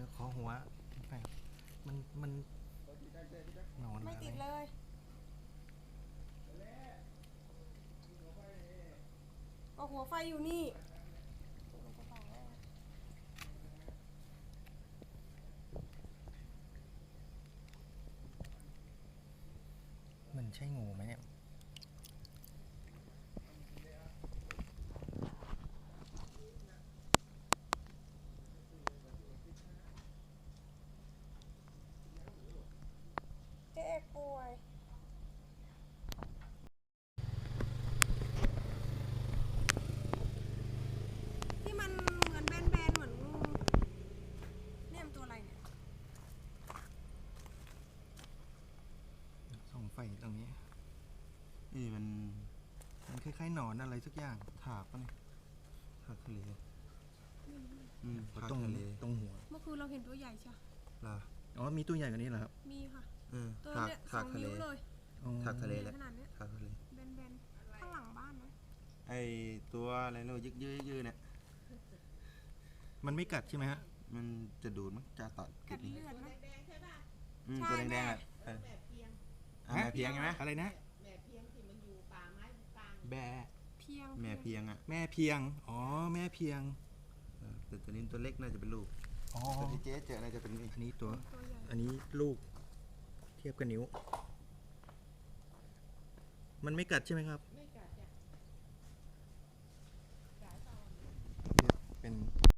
ดี๋ยวขอหัวไปมันมันนอนไม่อะไรติดเลยก็หัวไฟอยู่นี่มันใช่งูไหมเนี่ย เจ๊เอกป่วย ที่มันเหมือนแบนๆเหมือนงูเนี่ยมันตัวอะไรเนี่ย ส่องไฟตรงนี้ นี่มันมันคล้ายๆหนอนอะไรสักอย่างถากปะเนี่ยถากทะเลอืมถากตรงทะเลตรงหัวเมื่อคืนเราเห็นตัวใหญ่ใช่ล่ะอ๋อมีตัวใหญ่กว่านี้เหรอครับ มีค่ะเออตัวถากเนี่ยสถาอกงทะเลนิ้วเลยอ๋อถากทะเลเนี่ยแหละขนาดเนี้ยถากทะเลแบนๆข้างหลังบ้านนะไอตัวอะไรเรายึกยื้อยื้อเนี่ยมันไม่กัดใช่ไหมฮะมันจะดูดมั้งจะตัดกัดนี่เลือดนะอืมใช่ตัวแดแม่งๆอะ เอออะแม่เพียงใช่ไหมอะไรนะแบะเพียงแม่เพียงอะแม่เพียง อ๋อ แม่เพียงเออแต่ตัวนี้ตัวเล็กน่าจะเป็นลูกอ๋อตัวที่เจ๊เจอน่าจะเป็นนี่อันนี้ตัว ตัวใหญ่อันนี้ลูก เทียบกับนิ้ว มันไม่กัดใช่ไหมครับ